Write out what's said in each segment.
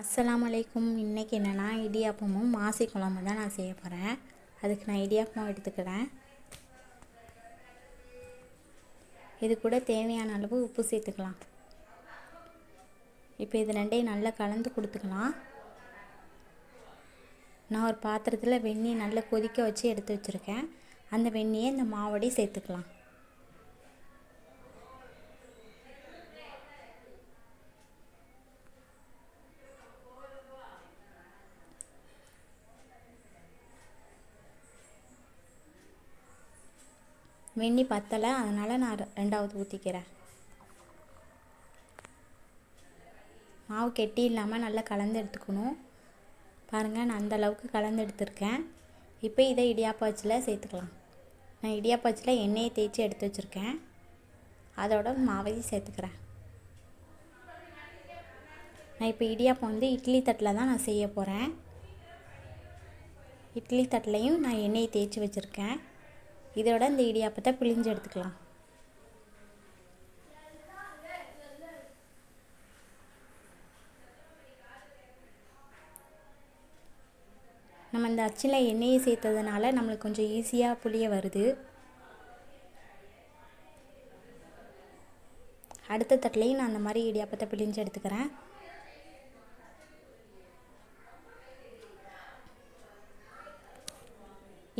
அஸ்லாம் அலைக்கும். இன்றைக்கி என்னென்னா இடியாப்பமும் மாசி குழம்பு தான் நான் செய்ய போகிறேன் அதுக்கு நான் இடியாப்பம் எடுத்துக்கிறேன். இது கூட தேவையான அளவு உப்பு சேர்த்துக்கலாம். இப்போ இது ரெண்டையும் நல்லா கலந்து கொடுத்துக்கலாம். நான் ஒரு பாத்திரத்தில் வெந்நீர் நல்லா கொதிக்க வச்சு எடுத்து வச்சுருக்கேன். அந்த வெந்நியை இந்த மாவடி சேர்த்துக்கலாம். வெண்ணி பத்தலை அதனால் நான் ரெ- ரெண்டாவது ஊற்றிக்கிறேன் மாவு கெட்டி இல்லாமல் நல்லா கலந்து எடுத்துக்கணும். பாருங்கள் நான் அந்த அளவுக்கு கலந்து எடுத்திருக்கேன். இப்போ இதை இடியாப்பாச்சில் சேர்த்துக்கலாம். நான் இடியாப்பாச்சில் எண்ணெயை தேய்ச்சி எடுத்து வச்சுருக்கேன். அதோட மாவையும் சேர்த்துக்கிறேன். நான் இப்போ இடியாப்பம் வந்து இட்லி தட்டில் தான் நான் செய்ய போகிறேன் இட்லி தட்டிலையும் நான் எண்ணெயை தேய்ச்சி வச்சுருக்கேன். இதோட இந்த இடியாப்பத்தை பிழிஞ்சு எடுத்துக்கலாம். நம்ம இந்த அச்சில் எண்ணெயை சேர்த்ததுனால நம்மளுக்கு கொஞ்சம் ஈஸியாக புளிய வருது. அடுத்த தட்டிலையும் நான் அந்த மாதிரி இடியாப்பத்தை பிழிஞ்சு எடுத்துக்கிறேன்.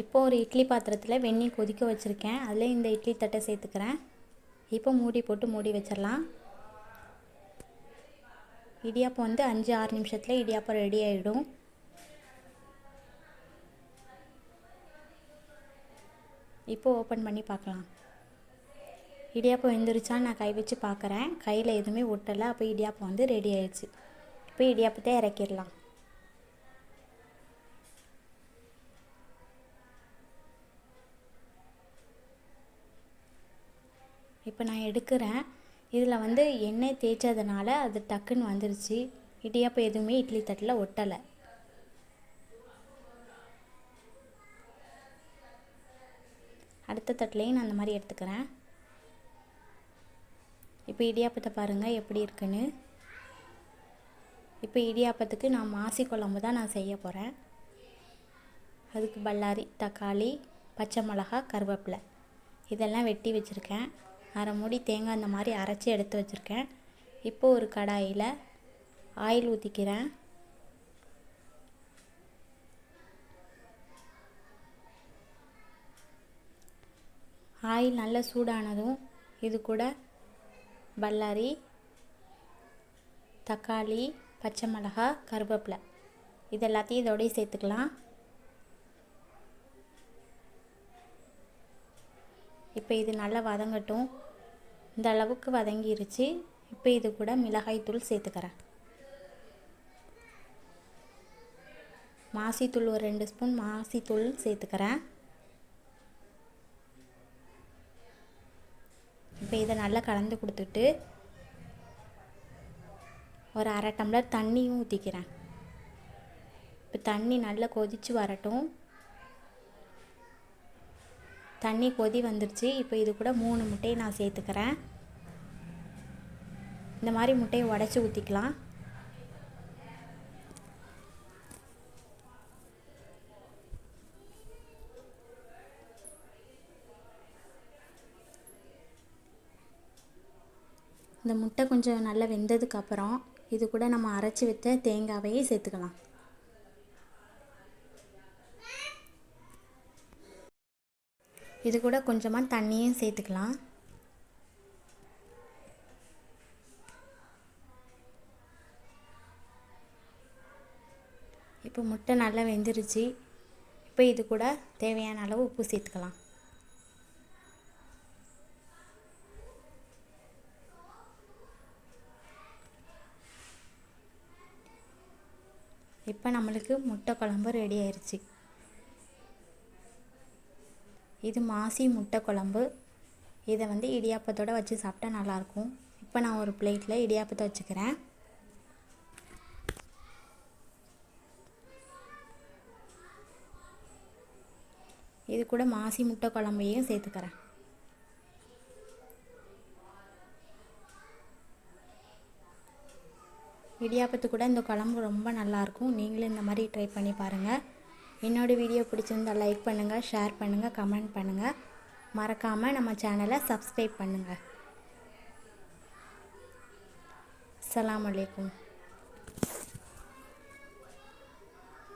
இப்போ ஒரு இட்லி பாத்திரத்தில் வெந்நீர் கொதிக்க வச்சுருக்கேன். அதில் இந்த இட்லி தட்டை சேர்த்துக்கிறேன். இப்போ மூடி போட்டு மூடி வச்சிடலாம். இடியாப்பம் வந்து அஞ்சு ஆறு நிமிஷத்தில் இடியாப்பம் ரெடி ஆகிடும் இப்போ ஓப்பன் பண்ணி பார்க்கலாம். இடியாப்பம் எழுந்திரிச்சா நான் கை வச்சு பார்க்குறேன். கையில் எதுவுமே ஒட்டலை. அப்போ இடியாப்பம் வந்து ரெடி ஆயிடுச்சு. இப்போ இடியாப்பத்தை இறக்கிடலாம். இப்போ நான் எடுக்கிறேன். இதில் வந்து எண்ணெய் தேய்ச்சதுனால அது டக்குன்னு வந்துருச்சு. இடியாப்பம் எதுவுமே இட்லி தட்டில் ஒட்டலை. அடுத்த தட்டிலையும் நான் அந்த மாதிரி எடுத்துக்கிறேன். இப்போ இடியாப்பத்தை பாருங்கள் எப்படி இருக்குன்னு. இப்போ இடியாப்பத்துக்கு நான் மாசி குழம்பு தான் நான் செய்ய போகிறேன் அதுக்கு பல்லாரி தக்காளி பச்சை மிளகா கருவேப்பிலை. இதெல்லாம் வெட்டி வச்சுருக்கேன். அரை மூடி தேங்காய் அந்த மாதிரி அரைச்சி எடுத்து வச்சுருக்கேன். இப்போ ஒரு கடாயில் ஆயில் ஊற்றிக்கிறேன் ஆயில் நல்லா சூடானதும் இது கூட பல்லாரி தக்காளி பச்சை மிளகா கருவேப்பிலை. இது எல்லாத்தையும் இதோடய சேர்த்துக்கலாம். இப்போ இது நல்லா வதங்கட்டும். இந்த அளவுக்கு வதங்கிருச்சு. இப்போ இது கூட மிளகாய் தூள் சேர்த்துக்கிறேன். மாசித்தூள் ஒரு ரெண்டு ஸ்பூன் மாசித்தூள் சேர்த்துக்கிறேன். இப்போ இதை நல்லா கலந்து கொடுத்துட்டு ஒரு அரை டம்ளர் தண்ணியும் ஊற்றிக்கிறேன் இப்போ தண்ணி நல்லா கொதித்து வரட்டும். தண்ணி கொதி வந்துருச்சு. இப்போ இது கூட மூணு முட்டையை நான் சேர்த்துக்கிறேன். இந்த மாதிரி முட்டையை உடச்சி ஊற்றிக்கலாம் இந்த முட்டை கொஞ்சம் நல்லா வெந்ததுக்கப்புறம் இது கூட நம்ம அரைச்சி வைத்த தேங்காவையே சேர்த்துக்கலாம். இது கூட கொஞ்சமாக தண்ணியும் சேர்த்துக்கலாம். இப்போ முட்டை நல்லா வெந்துருச்சு. இப்போ இது கூட தேவையான அளவு உப்பு சேர்த்துக்கலாம். இப்போ நம்மளுக்கு முட்டை குழம்பு ரெடி ஆயிடுச்சு இது மாசி முட்டை குழம்பு. இதை வந்து இடியாப்பத்தோடு வச்சு சாப்பிட்டா நல்லாயிருக்கும். இப்போ நான் ஒரு பிளேட்டில் இடியாப்பத்தை வச்சுக்கிறேன். இது கூட மாசி முட்டை குழம்பையும் சேர்த்துக்கிறேன். இடியாப்பத்து கூட இந்த குழம்பு ரொம்ப நல்லாயிருக்கும். நீங்களும் இந்த மாதிரி ட்ரை பண்ணி பாருங்கள் என்னோடய வீடியோ பிடிச்சிருந்தா லைக் பண்ணுங்கள் ஷேர் பண்ணுங்கள் கமெண்ட் பண்ணுங்கள் மறக்காமல் நம்ம சேனலை சப்ஸ்கிரைப் பண்ணுங்கள் அலாம் வலைக்கம்